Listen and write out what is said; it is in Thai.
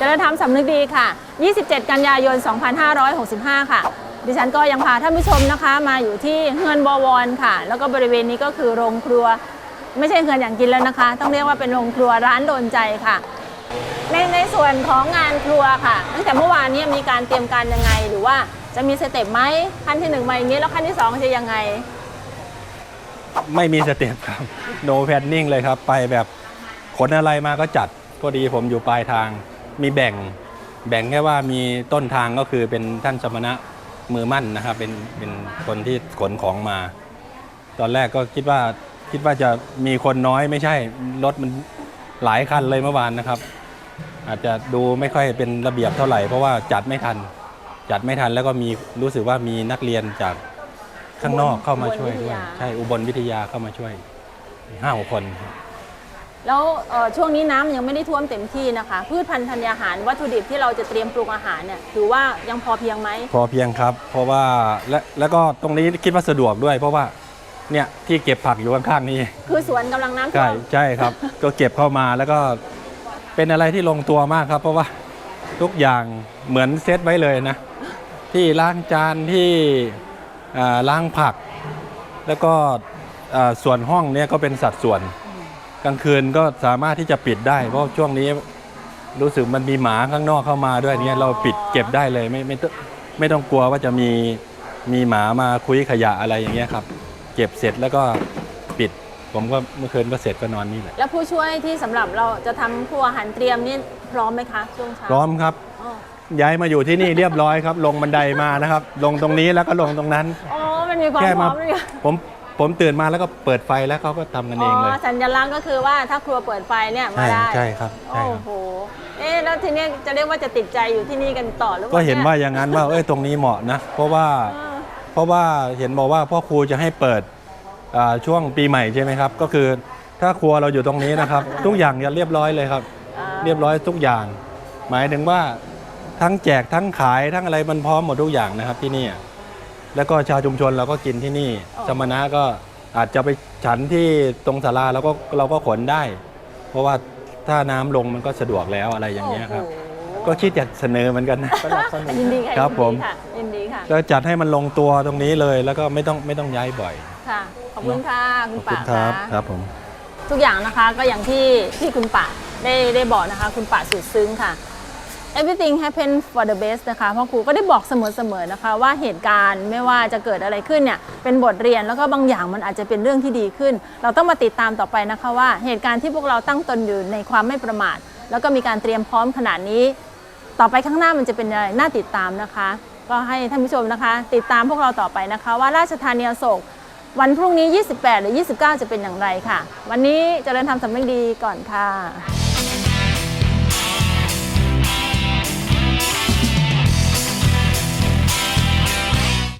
จริญธรรมสำนึกดีค่ะ 27 กันยายน 2565 ค่ะ ดิฉันก็ยังพาท่านผู้ชมนะคะ มาอยู่ที่เฮือนบวรค่ะ แล้วก็บริเวณนี้ก็คือโรงครัว ไม่ใช่เฮือนอย่างกินแล้วนะคะ ต้องเรียกว่าเป็นโรงครัวร้านโดนใจค่ะ ในในส่วนของงานครัวค่ะตั้งแต่เมื่อวานนี้มีการเตรียมการยังไง หรือว่าจะมีสเต็ปไหมขั้นที่หนึ่งมาอย่างนี้แล้วขั้นที่สองจะยังไง ไม่มีสเต็ปครับ no planning เลยครับ ไปแบบขนอะไรมาก็จัดพอดีผมอยู่ปลายทาง มีแบ่งแบ่งแค่ว่ามีต้นทางก็คือเป็นท่านสมณะมือมั่นนะครับ เป็นเป็นคนที่ขนของมา ตอนแรกก็คิดว่าคิดว่าจะมีคนน้อยไม่ใช่รถมันหลายคันเลยเมื่อวานนะครับ อาจจะดูไม่ค่อยเป็นระเบียบเท่าไหร่เพราะว่าจัดไม่ทัน จัดไม่ทันแล้วก็มีรู้สึกว่ามีนักเรียนจากข้างนอกเข้ามาช่วยด้วย ใช่อุบลวิทยาเข้ามาช่วยห้าหกคน แล้วเอ่อช่วงนี้น้ำยังไม่ได้ท่วมเต็มที่นะคะ พืชพันธุ์ธัญญาหารวัตถุดิบที่เราจะเตรียมปรุงอาหารเนี่ยถือว่ายังพอเพียงไหมพอเพียงครับ เพราะว่าและแล้วก็ตรงนี้คิดว่าสะดวกด้วย เพราะว่าเนี่ยที่เก็บผักอยู่ข้างๆนี้ คือสวนกำลังน้ำท่ใช่วมใช่ครับ ก็เก็บเข้ามาแล้วก็เป็นอะไรที่ลงตัวมากครับ เพราะว่าทุกอย่างเหมือนเซตไว้เลยนะ ที่ล้างจานที่อ่าล้างผัก แล้วก็อ่าส่วนห้องเนี่ยก็เป็นสัดส่วน กลางคืนก็สามารถที่จะปิดได้ เพราะช่วงนี้รู้สึกมันมีหมาข้างนอกเข้ามาด้วยเนี่ยเราปิดเก็บได้เลยไม่ไม่ต้องไม่ต้องกลัวว่าจะมีมีหมามาคุยขยะอะไรอย่างเงี้ยครับ เก็บเสร็จแล้วก็ปิด ผมก็เมื่อคืนก็เสร็จก็นอนนี่แหละแล้วผู้ช่วยที่สำหรับเราจะทำครัวอาหารเตรียมนี่พร้อมไหมคะช่วงเช้าพร้อมครับ อ๋อย้ายมาอยู่ที่นี่เรียบร้อยครับ ลงบันไดมานะครับ ลงตรงนี้แล้วก็ลงตรงนั้น อ๋อมันมีความแค่พร้มาอมเลยค่ะผม ผมตื่นมาแล้วก็เปิดไฟแล้วเขาก็ทำกันเองเลยสัญลักษณ์ก็คือว่าถ้าครัวเปิดไฟเนี่ยมาใช่ได้ใช่ครับใช่โอ้ครับ โหเอ๊ะแล้วทีนี้จะเรียกว่าจะติดใจอยู่ที่นี่กันต่อหรือเปล่าก็เห็นว่ายอย่างนั้นว่าเอ้ยตรงนี้เหมาะนะ เพราะว่าเออเพราะว่าเห็นบอกว่าพ่อครูจะให้เปิดอ่าช่วงปีใหม่ใช่ไหมครับ ก็คือถ้าครัวเราอยู่ตรงนี้นะครับ ทุกอย่างจะเรียบร้อยเลยครับ อ่า เรียบร้อยทุกอย่าง หมายถึงว่าทั้งแจกทั้งขายทั้งอะไรมันพร้อมหมดทุกอย่างนะครับที่นี่ แล้วก็ชาวชุมชนเราก็กินที่นี่สมณะก็อาจจะไปฉันที่ตรงศาลาเราก็เราก็ขนได้ เพราะว่าถ้าน้ำลงมันก็สะดวกแล้วอะไรอย่างเงี้ยครับ โอ้โหก็คิดอยากเสนอเหมือนกันนะยินดีค่ะครับยินดีผมค่ะยินดีค่ะก็จัดให้มันลงตัวตรงนี้เลยแล้วก็ไม่ต้องไม่ต้องย้ายบ่อยค่ะขอบคุณค่ะคุณขอบป่าครับะครับผม ทุกอย่างนะคะก็อย่างที่ที่คุณป่าได้ได้บอกนะคะ คุณป่าสุดซึ้งค่ะ everything happen for the best นะคะพ่อครูก็ได้บอกเสมอๆนะคะว่าเหตุการณ์ไม่ว่าจะเกิดอะไรขึ้นเนี่ยเป็นบทเรียนแล้วก็บางอย่างมันอาจจะเป็นเรื่องที่ดีขึ้น เราต้องมาติดตามต่อไปนะคะว่าเหตุการณ์ที่พวกเราตั้งตนอยู่ในความไม่ประมาท แล้วก็มีการเตรียมพร้อมขนาดนี้ ต่อไปข้างหน้ามันจะเป็นอะไรน่าติดตามนะคะ ก็ให้ท่านผู้ชมนะคะ ติดตามพวกเราต่อไปนะคะ ว่าราชธานีอโศกวันพรุ่งนี้ 28 หรือ 29 จะเป็นอย่างไรค่ะ วันนี้จเจริญธรรมสำนึกดีก่อนค่ะ